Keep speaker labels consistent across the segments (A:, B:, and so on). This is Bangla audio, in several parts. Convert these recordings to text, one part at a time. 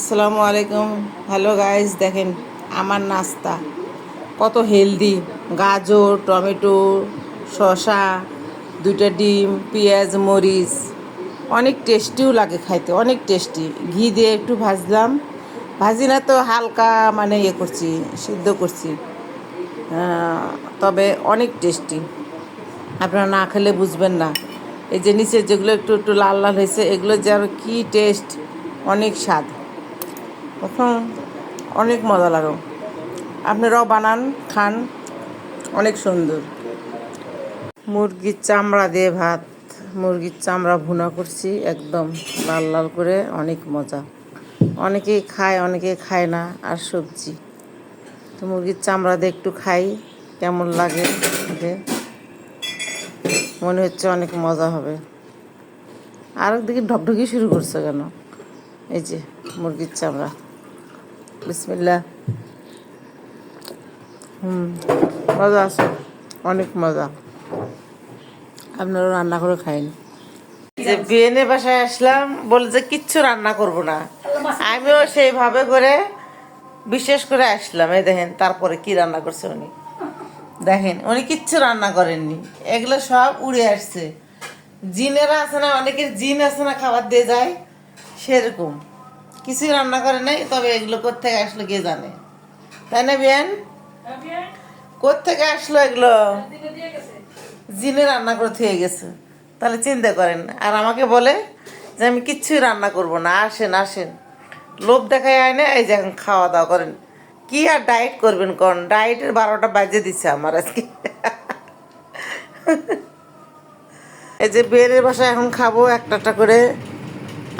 A: আসসালামু আলাইকুম। হ্যালো গাইস দেখেন, আমার নাস্তা। কত হেলদি গাজর, টমেটো, শসা, দুইটা ডিম, পেঁয়াজ, মরিচ। অনেক টেস্টিও লাগে খাইতে, অনেক টেস্টি ঘি দিয়ে একটু ভাজলাম। ভাজি না তো হালকা মানে ইয়ে করছি, সিদ্ধ করছি। তবে অনেক টেস্টি আপনারা না খেলে বুঝবেন না। এই যে নিচে যেগুলো একটু একটু লাল লাল হয়েছে, এগুলো যে আর কী টেস্ট অনেক স্বাদ। এখন অনেক মজা লাগে। আপনারাও বানান, খান, অনেক সুন্দর। মুরগির চামড়া দিয়ে ভাত, মুরগির চামড়া ভুনা করছি একদম লাল লাল করে, অনেক মজা। অনেকেই খায় অনেকে খায় না, আর সবজি। তো মুরগির চামড়া দিয়ে একটু খাই, কেমন লাগে মনে হচ্ছে অনেক মজা হবে। আর একদিকে ঢকঢকি শুরু করছে কেন? এই যে, মুরগির চামড়া। মজা আছে, অনেক মজা। রান্না করে যে বাসায় আসলাম, বলে যে কিচ্ছু রান্না করব না। আমিও সেইভাবে করে বিশেষ করে আসলাম, এই দেখেন তারপরে কি রান্না করছে উনি। দেখেন, উনি কিচ্ছু রান্না করেননি। এগুলো সব উড়ে আসছে। জিনেরা আছে না, অনেকের জিন আছে না, খাবার দিয়ে যায়, সেরকম। কিছুই রান্না করে নাই তবে এগুলো কোথেকে আসলো কে জানে। তাই না বিয়ান? কোথেকে আসলো এগুলো? জিনে রান্না করে থুয়ে গেছে। তাহলে চিন্তা করেন আর আমাকে বলে যে আমি কিচ্ছুই রান্না করব না আসেন আসেন। লোভ দেখায় আয় না এই যে এখন খাওয়া দাওয়া করেন। কি আর ডায়েট করবেন কোন? ডায়েটের বারোটা বাজে দিচ্ছে আমার আজকে। এই যে বিয়ের বাসায় এখন খাব একটা একটা করে।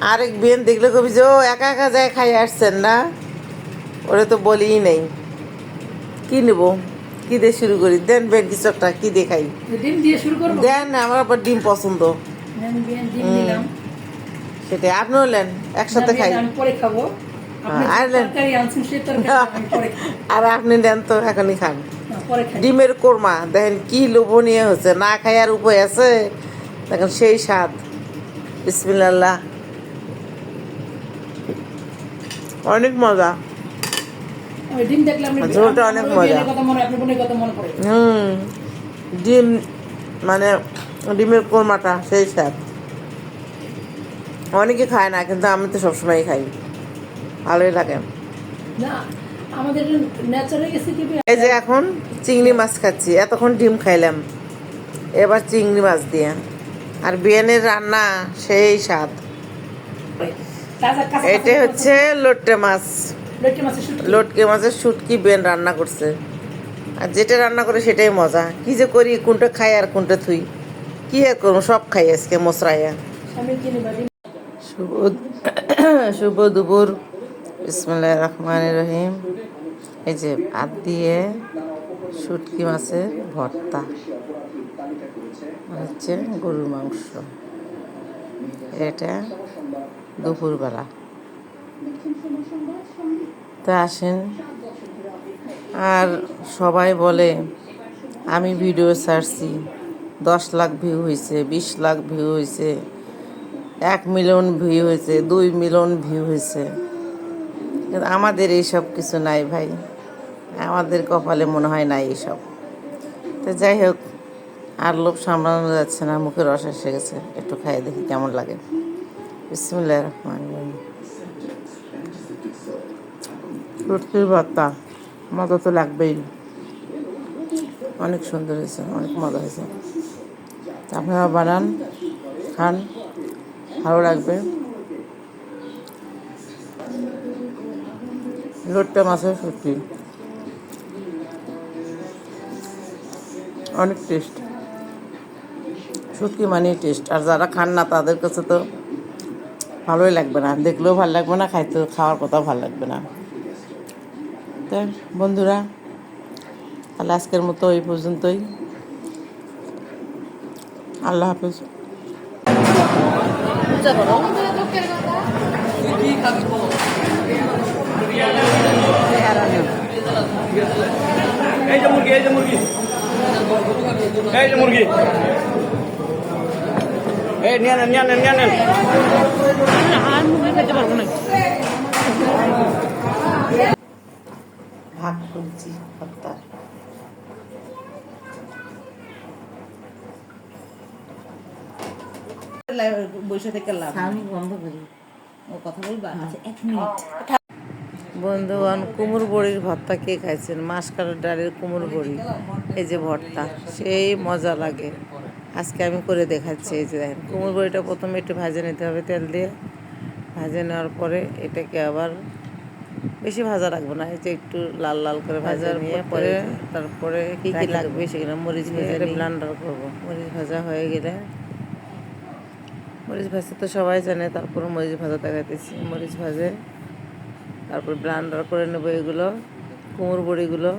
A: আরেক বিয়েন দেখলে কবি যে ও একা একা যায় খাই আসছেন না? ওরে তো বলিই নেই। কি নেব? কি দিয়ে শুরু করি? দেন বেন কিছু একটা কি দিয়ে খাই?
B: ডিম দিয়ে শুরু করব?
A: দেন আমার আবার ডিম পছন্দ। সেটাই আপনিও নেন একসাথে খাই।
B: পরে খাব।
A: আর
B: খাব।
A: আর আপনি নেন তো এখনই খান।
B: খাই।
A: ডিমের কোরমা দেখেন কি লোভনীয় হচ্ছে না খাই আর উপায় আছে? দেখেন সেই স্বাদ। বিসমিল্লাহ। অনেক মজা।
B: ডিম দেখলে
A: ঝোলটা অনেক মজা। হুম ডিম মানে ডিমের কোরমাটা সেই স্বাদ অনেকে খায় না কিন্তু আমি তো সবসময় খাই। ভালোই লাগে। এই যে এখন চিংড়ি মাছ খাচ্ছি এতক্ষণ ডিম খাইলাম। এবার চিংড়ি মাছ দিয়ে। আর বিয়ানের রান্না সেই স্বাদ। এটা হচ্ছে লোট্টে মাছ।
B: লটকে মাছের শুটকি।
A: লটকে বেন রান্না করছে। আর যেটা রান্না করে সেটাই মজা। কি যে করি কোনটা খাই আর কোনটা থুই। কি আর করব সব খাই আজকে মশরাইয়া শুভ শুভ দুপুর। ইসমুল্লাহ রহমান রহিম। এই যে ভাত দিয়ে শুটকি মাছের ভর্তা। হচ্ছে গরুর মাংস। এটা দুপুরবেলা। তা আসেন। আর সবাই বলে, আমি ভিডিও ছাড়ছি। দশ লাখ ভিউ হয়েছে, বিশ লাখ ভিউ হয়েছে, এক মিলিয়ন ভিউ হয়েছে, দুই মিলিয়ন ভিউ হয়েছে। কিন্তু আমাদের এইসব কিছু নাই ভাই। আমাদের কপালে মনে হয় নাই এইসব। তো যাই হোক, আর লোভ সামলানো যাচ্ছে না মুখে রস এসে গেছে। একটু খাইয়ে দেখি কেমন লাগে। বিসমিল্লাহ রহমান রহিম। রুটির ভর্তা, মজা তো লাগবেই। অনেক সুন্দর হয়েছে, অনেক মজা হয়েছে। আপনারা বানান, খান, ভালো লাগবে। লোটটা মাছের সত্যি অনেক টেস্ট শুটকি মানে টেস্ট আর যারা খান না, তাদের কাছে তো ভালোই লাগবে না। দেখলেও ভালো লাগবে না খাইতে খাওয়ার কথাও ভালো লাগবে না। তাই বন্ধুরা, তাহলে আজকের মতো এই পর্যন্তই। আল্লাহ হাফিজ।
C: এই যে মুরগি, এই যে মুরগি। এই যে মুরগি। এই নিয়ে নেন নেন নেন।
A: ভাগ করছি ভর্তা
B: বসে থেকে লাভ
A: সাউন্ড বন্ধ করি।
B: ও কথা বলবা? আচ্ছা এক মিনিট।
A: বন্ধুগণ কুমড়ো বড়ির ভর্তা কে খাইছেন? মাসকালের ডালের কুমড়ো বড়ি এই যে ভর্তা সেই মজা লাগে। আজকে আমি করে দেখাচ্ছি এই যে দেখেন কুমড়ো বড়িটা প্রথমে একটু ভাজে নিতে হবে তেল দিয়ে। ভাজে নেওয়ার পরে এটাকে আবার বেশি ভাজা রাখব না এই যে একটু লাল লাল করে ভাজা নিয়ে পরে তারপরে কি কি লাগবে সেগুলো মরিচ ভেজে ব্লান্ডার করব। মরিচ ভাজা হয়ে গেলে মরিচ ভাজতে তো সবাই জানে তারপরে মরিচ ভাজা দেখাতেছি। মরিচ ভাজে তারপর ব্লান্ডার করে নেব এগুলো কুমড়ো বড়িগুলো।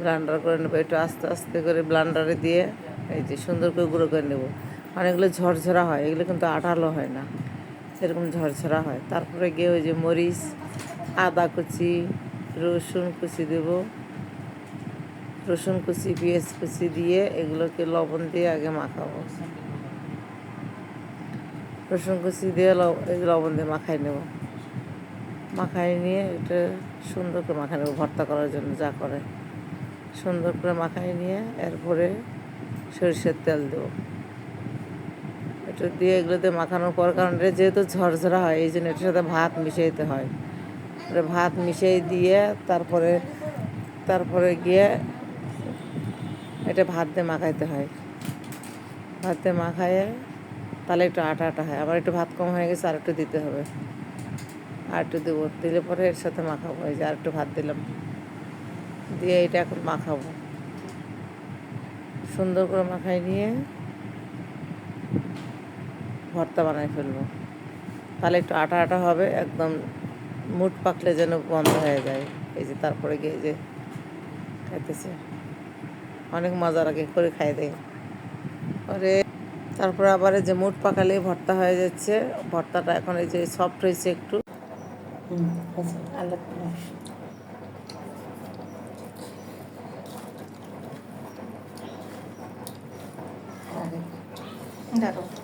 A: ব্লান্ডার করে নেব একটু আস্তে আস্তে করে ব্লান্ডারে দিয়ে। এই যে সুন্দর করে গুঁড়ো করে নেব। অনেকগুলো ঝরঝরা হয়, এগুলো কিন্তু আঠালো হয় না। সেরকম ঝরঝরা হয়। তারপরে গিয়ে ওই যে মরিচ, আদা কুচি, রসুন কুচি দেব। রসুন কুচি, পেঁয়াজ কুচি দিয়ে এগুলোকে লবণ দিয়ে আগে মাখাবো। রসুন কুচি দিয়ে লবণ দিয়ে মাখাই নেব। মাখাই নিয়ে এটা সুন্দর করে মাখাই নেব ভর্তা করার জন্য যা করে। সুন্দর করে মাখাই নিয়ে এরপরে সরিষার তেল দেবো। এটা দিয়ে এগুলোতে মাখানোর পর কারণ এটা যেহেতু ঝরঝরা হয়, এই জন্য এটার সাথে ভাত মিশাইতে হয়। এটা ভাত মিশিয়ে দিয়ে তারপরে তারপরে গিয়ে এটা ভাত দিয়ে মাখাইতে হয়। ভাত দিয়ে মাখাইয়ে তাহলে একটু আটা আটা হয়। আবার একটু ভাত কম হয়ে গেছে, আর একটু দিতে হবে। আর একটু দেবো। দিলে পরে এর সাথে মাখাবো। এই যে আর একটু ভাত দিলাম। দিয়ে এটা এখন মাখাবো। সুন্দর করে মাখাই নিয়ে ভর্তা বানাই ফেলব। তাহলে একটু আটা আটা হবে, একদম মুট পাকলে যেন বন্ধ হয়ে যায়। এই যে তারপরে গিয়ে যে খাইতেছে। অনেক মজা লাগে করে খাই দেয় পরে তারপরে আবার যে মুট পাকালে ভর্তা হয়ে যাচ্ছে। ভর্তাটা এখন এই যে সফট হয়েছে একটু।
B: আল্লাহ Claro.